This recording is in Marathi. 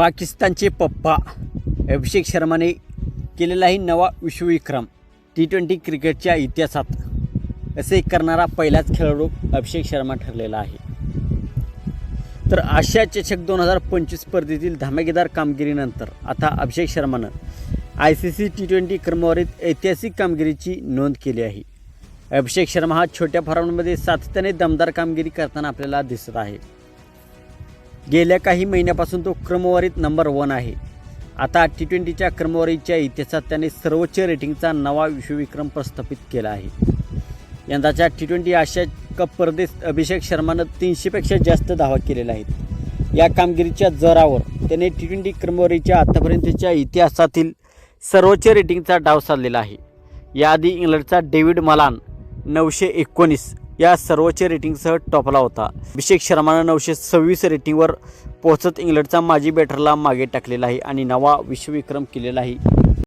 पाकिस्तानचे पप्पा अभिषेक शर्माने केलेलाही नवा विश्वविक्रम टी ट्वेंटी क्रिकेटच्या इतिहासात असे करणारा पहिलाच खेळाडू अभिषेक शर्मा ठरलेला आहे. तर आशिया चषक दोन हजार पंचवीस स्पर्धेतील धमाकेदार कामगिरीनंतर आता अभिषेक शर्मानं I C C T twenty क्रमवारीत ऐतिहासिक कामगिरीची नोंद केली आहे. अभिषेक शर्मा हा छोट्या फॉर्ममध्ये सातत्याने दमदार कामगिरी करताना आपल्याला दिसत आहे. गेल्या काही महिन्यापासून तो क्रमवारीत नंबर वन आहे. आता टी ट्वेंटीच्या क्रमवारीच्या इतिहासात त्याने सर्वोच्च रेटिंगचा नवा विश्वविक्रम प्रस्थापित केला आहे. यंदाच्या टी ट्वेंटी आशिया कप स्पर्धेत अभिषेक शर्मानं तीनशेपेक्षा जास्त धावा केलेल्या आहेत. या कामगिरीच्या जोरावर त्याने टी ट्वेंटी क्रमवारीच्या आतापर्यंतच्या इतिहासातील सर्वोच्च रेटिंगचा डाव साधलेला आहे. याआधी इंग्लंडचा डेव्हिड मलान नऊशे एकोणीस या सर्वोच्च रेटिंगसह टॉपला होता. अभिषेक शर्मानं नऊशे सव्वीस रेटिंगवर पोहोचत इंग्लंडचा माजी बॅटरला मागे टाकलेला आहे आणि नवा विश्वविक्रम केलेला आहे.